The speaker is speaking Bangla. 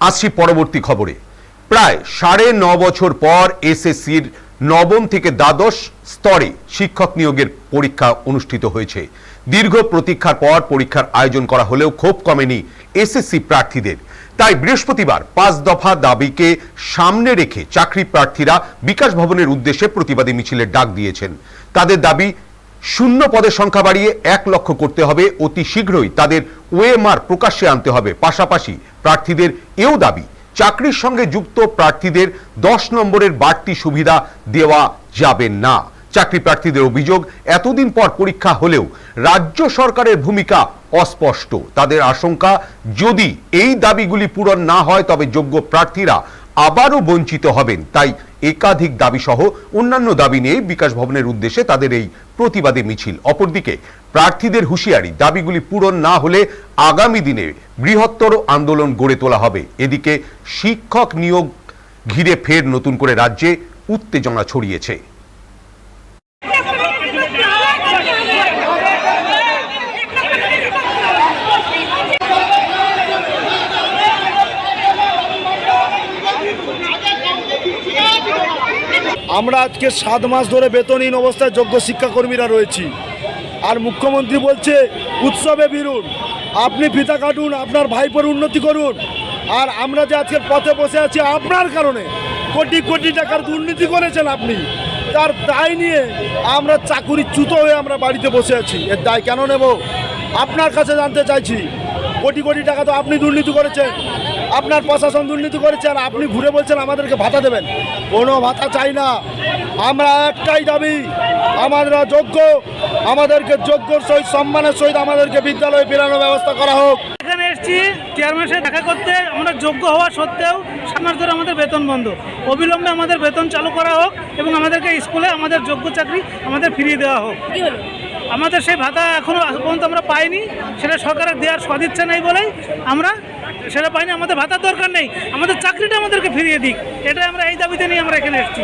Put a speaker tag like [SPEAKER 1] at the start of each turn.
[SPEAKER 1] আসছি পরবর্তী খবরে। প্রায় সাড়ে ন বছর পর এসএসসির নবম থেকে দ্বাদশ স্তরে শিক্ষক নিয়োগের পরীক্ষা অনুষ্ঠিত হয়েছে। দীর্ঘ প্রতীক্ষার পর পরীক্ষার আয়োজন করা হলেও ক্ষোভ কমেনি এসএসসি প্রার্থীদের। তাই বৃহস্পতিবার পাঁচ দফা দাবিকে সামনে রেখে চাকরি প্রার্থীরা বিকাশ ভবনের উদ্দেশ্যে প্রতিবাদী মিছিলের ডাক দিয়েছেন। তাদের দাবি শূন্য পদের সংখ্যা বাড়িয়ে এক লক্ষ করতে হবে। অতি শীঘ্রই তাদের ওএমআর প্রকাশ্যে আনতে হবে। পাশাপাশি প্রার্থীদের এও দাবি, চাকরির সঙ্গে যুক্ত প্রার্থীদের দশ নম্বরের বাড়তি সুবিধা দেওয়া যাবে না। চাকরি প্রার্থীদের অভিযোগ, এতদিন পর পরীক্ষা হলেও রাজ্য সরকারের ভূমিকা অস্পষ্ট। তাদের আশঙ্কা, যদি এই দাবিগুলি পূরণ না হয়, তবে যোগ্য প্রার্থীরা আবারও বঞ্চিত হবেন। তাই একাধিক দাবি সহ অন্যান্য দাবি নিয়ে বিকাশ ভবনের উদ্দেশ্যে তাদের এই প্রতিবাদী মিছিল। অপরদিকে, প্রার্থীদের হুঁশিয়ারি, দাবিগুলি পূরণ না হলে আগামী দিনে বৃহত্তর আন্দোলন গড়ে তোলা হবে। এদিকে শিক্ষক নিয়োগ ঘিরে ফের নতুন করে রাজ্যে উত্তেজনা ছড়িয়েছে।
[SPEAKER 2] আমরা আজকে সাত মাস ধরে বেতনহীন অবস্থায় যোগ্য শিক্ষাকর্মীরা রয়েছি। আর মুখ্যমন্ত্রী বলছে, উৎসবে বিরুন আপনি ফিতা কাটুন, আপনার ভাইপোর উন্নতি করুন। আর আমরা যে আজকে পথে বসে আছি, আপনার কারণে কোটি কোটি টাকার দুর্নীতি করেছেন আপনি। তার দায় নিয়ে আমরা চাকুরি চ্যুত হয়ে আমরা বাড়িতে বসে আছি। এর দায় কেন নেব? আপনার কাছে জানতে চাইছি কোটি কোটি টাকা তো আপনি দুর্নীতি করেছেন। আপনার প্রশাসন দুর্নীতি করেছে আর আপনি ঘুরে বলছেন আমাদেরকে ভাতা দেবেন। কোনো ভাতা চাই না। আমরা একটাই দাবি আমরা যোগ্য, আমাদেরকে যোগ্যর সহিত, সম্মানের সহিত আমাদেরকে বিদ্যালয়ে ফেরানোর ব্যবস্থা করা হোক।
[SPEAKER 3] এখানে এসেছি চেয়ারম্যানের সাথে দেখা করতে, আমরা যোগ্য হওয়া সত্ত্বেও সাত ধরে আমাদের বেতন বন্ধ। অবিলম্বে আমাদের বেতন চালু করা হোক এবং আমাদেরকে স্কুলে আমাদের যোগ্য চাকরি আমাদের ফিরিয়ে দেওয়া হোক। আমাদের সেই ভাতা এখনও পর্যন্ত আমরা পাইনি সেটা সরকারের দেওয়ার সদিচ্ছা নেই বলেই আমরা সেটা পাইনি। আমাদের ভাতার দরকার নেই আমাদের চাকরিটা আমাদেরকে ফিরিয়ে দিক এটাই আমরা এই দাবিতে নিয়ে আমরা এখানে এসেছি।